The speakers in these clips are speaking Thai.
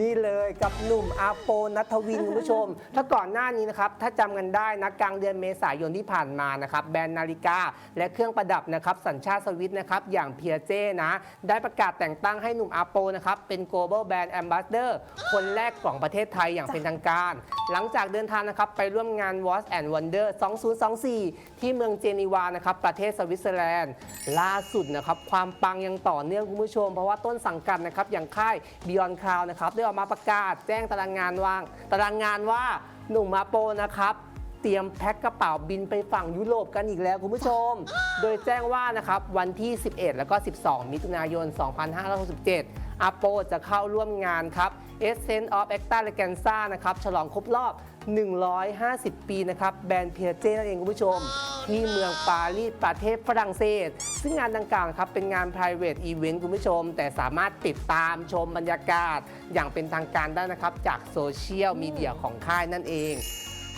นี่เลยกับหนุ่มอาโปนัทวินคุณผู้ชม ถ้าก่อนหน้านี้นะครับ ถ้าจำกันได้นะกลางเดือนเมษายนที่ผ่านมานะครับ แบรนด์นาฬิกา และเครื่องประดับนะครับ สัญชาติสวิตนะครับ อย่างเพียเจนะ ได้ประกาศแต่งตั้งให้หนุ่มอาโปนะครับ เป็น global brand ambassador คนแรกของประเทศไทยอย่างเป็นทางการ หลังจากเดินทางนะครับไปร่วมงาน Watch and Wonder 2024 ที่เมืองเจนีวานะครับประเทศสวิตเซอร์แลนด์ ล่าสุดนะครับความปังยังต่อเนื่องคุณผู้ชม เพราะว่าต้นสังกัดนะครับอย่างค่าย Beyond Cloud นะครับได้ออกมาประกาศ แจ้งตารางงานว่าง ตารางงานว่าหนุ่มมาโปนะครับเตรียมแพ็คกระเป๋าบินไปฝั่งยุโรปกันอีกแล้วคุณผู้ชม โดยแจ้งว่านะครับวันที่ 11 แล้วก็ 12 มิถุนายน 2567อาโปจะเข้าร่วมงานครับ Essence of e x t a l e g a n z a นะครับฉลองครบรอบ 150 ปีนะครับแบรนด์เพียเจนั่นเองคุณผู้ชม ที่เมืองปารีสประเทศฝรั่งเศส ซึ่งงานดังกล่าวครับเป็นงาน private event คุณผู้ชม แต่สามารถติดตามชมบรรยากาศ อย่างเป็นทางการได้นะครับ จากโซเชียลมีเดียของค่ายนั่นเอง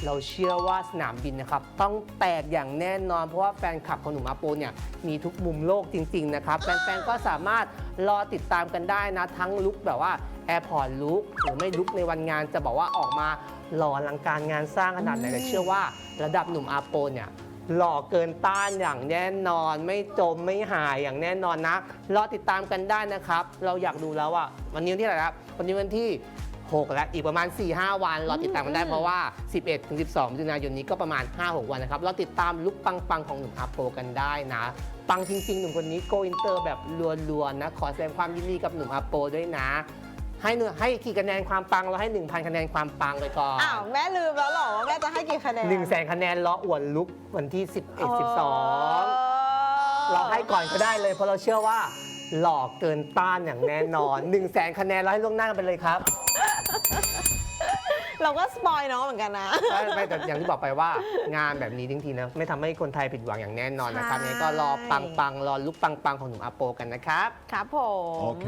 เราเชื่อว่าสนามบินนะครับ ต้องแตกอย่างแน่นอน เพราะว่าแฟนคลับของหนุ่มอาโปเนี่ยมีทุกมุมโลกจริง ๆ นะครับ แฟนๆก็สามารถรอติดตามกันได้นะ ทั้งลุกแบบว่าแอร์พอร์ตลุกหรือไม่ลุกในวันงานจะบอกว่าออกมาหล่ออลังการงานสร้างขนาดไหนแต่เชื่อว่าระดับหนุ่มอาโปเนี่ย หล่อเกินต้านอย่างแน่นอน ไม่จมไม่หายอย่างแน่นอนนะรอติดตามกันได้นะครับ เราอยากดูแล้วว่าวันนี้วันที่อะไหรครับวันนี้วันที่ 6 แล้วอีกประมาณ 4-5 วันรอติดตามกันได้เพราะว่า 11ถึง12มิถุนายนนี้ก็ประมาณ 5-6 วันนะครับรอติดตามลุกปังๆของหนุ่มอาโปกันได้นะ ปังจริงๆหนุ่มคนนี้โกอินเตอร์แบบล้วนๆนะขอแสดงความยินดีกับหนุ่มอาโปด้วยนะ ให้หนึ่งให้กี่คะแนนความปังเราให้ 1,000 คะแนนความปังเลยก่อน อ้าวแม่ลืมแล้วเหรอว่าแม่จะให้ กี่คะแนนหนึ่งแสนคะแนนล้ออวดลุกวันที่ 11 12 เราให้ก่อนก็ได้เลยเพราะเราเชื่อว่า หลอกเกินต้านอย่างแน่นอน1 0 0 0 0แสนคะแนนเราให้ล่วงหน้ากันไปเลยครับเราก็สปอยน้องเหมือนกันนะ ไม่ไม่แต่อย่างที่บอกไปว่างานแบบนี้จริงๆนะไม่ทำให้คนไทยผิดหวังอย่างแน่นอนนะครับใช่ งั้นก็รอปังๆรอลุกปังๆของหนุ่มอาโปกันนะครับ ครับผมโอเค